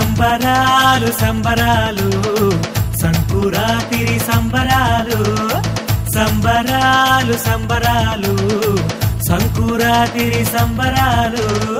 సంబరాలు సంబరాలు. సంకురాతిరి సంబరాలు. సంబరాలు సంబరాలు. సంకురాతిరి సంబరాలు.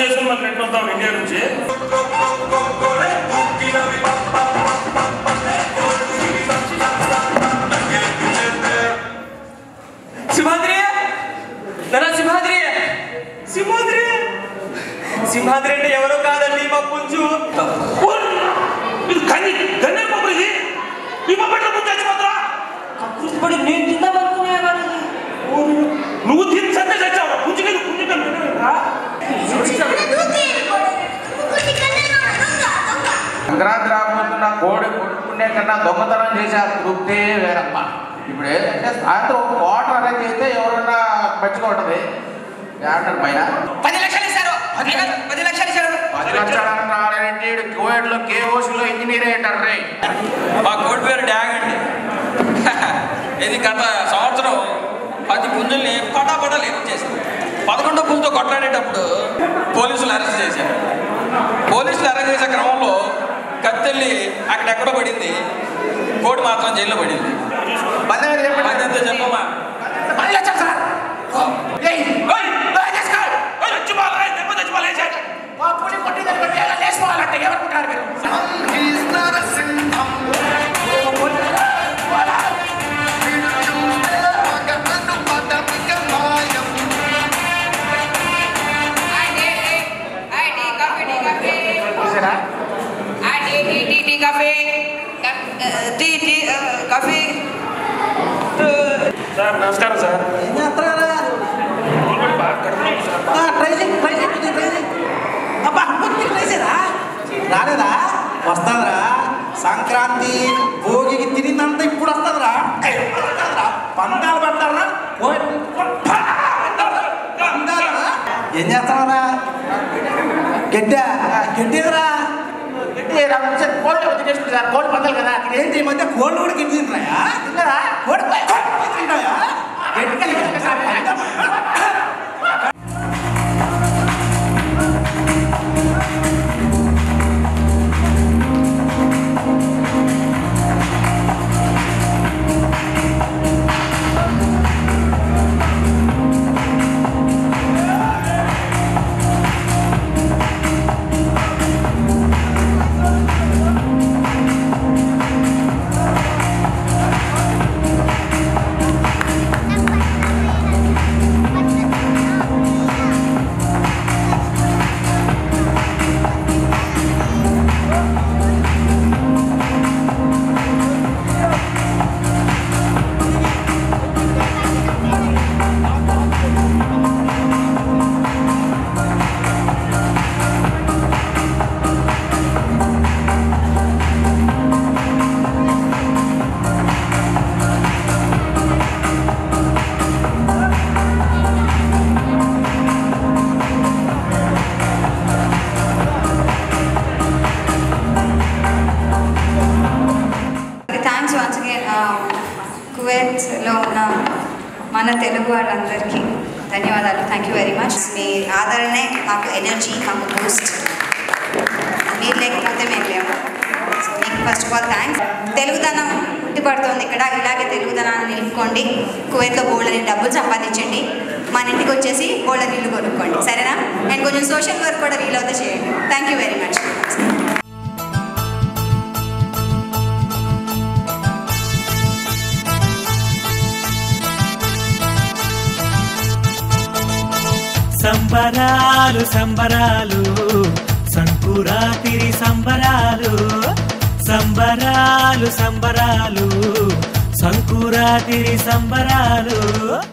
పెట్టుకెళ్ళి డబల్ చేసుకుని మనం రిటర్న్ వద్దాం ఇండియా నుంచి సంక్రాంతి రాబోతున్న కోడి కొట్టుకునే కన్నా దొంగతనం చేసే ఆ తృప్తే వేరమ్మ. ఇప్పుడు ఏంటంటే సాయంత్రం ఒక కోటర్ అరేంజ్ చేస్తే ఎవరన్నా మంచిగా ఉంటుంది. ఏమంటారు పైన? పది లక్షలు ఇస్తారు. పది లక్షలు పది లక్షలు ఇస్తారు. పది లక్షలు అంటారంటే కోవిడ్లో కేఓసీలో ఇంజనీర్ అంటారు రే. మా కోడి పేరు డ్యాగ్ అండి ఇది గత సంవత్సరం పది పుంజుల్ని పటాపటాలు ఎత్తు చేశారు పదకొండో పుంజుతో కొట్లాడేటప్పుడు పోలీసులు అరెస్ట్ చేశారు పోలీసులు అరెస్ట్ చేసే క్రమంలో కత్తెల్లి అక్కడెక్కడో పడింది. కోడి మాత్రం జైల్లో పడింది. చెప్పమ్మా. నమస్కారం సార్ రాలేదా వస్తుందిరా సంక్రాంతి భోగికి తిరిగిందంతా ఇప్పుడు వస్తుందిరా పందాలు పడతారా పందాలా ఏం చేస్తావరా గడ్డ గడ్డేదిరా గట్టి రాకపోతే కోళ్ళు సార్ కోళ్ళు పందాలు కదా ఏంటి ఈ మధ్య కోళ్ళు కూడా గడ్డి మన తెలుగు వాళ్ళందరికీ ధన్యవాదాలు. థ్యాంక్ యూ వెరీ మచ్ మీ ఆదరణే మాకు ఎనర్జీ మాకు బూస్ట్ మీరు లేకపోతే మేము లేము. సో మీకు ఫస్ట్ ఆఫ్ ఆల్ థ్యాంక్స్ తెలుగుదనం పుట్టిపడుతుంది ఇక్కడ. ఇలాగే తెలుగుదనాన్ని నిలుపుకోండి. కువైట్లో బోళ్ళని డబ్బులు సంపాదించండి. మన ఇంటికి వచ్చేసి బోల్డర్ ఇల్లు కొనుక్కోండి. సరేనా? అండ్ కొంచెం సోషల్ వర్క్ కూడా రీల్ అవుతే చేయండి. థ్యాంక్ యూ వెరీ మచ్ సంబరాలు సంబరాలు. సంకురాతిరి సంబరాలు సంబరాలు సంబరాలు. సంకురాతిరి సంబరాలు.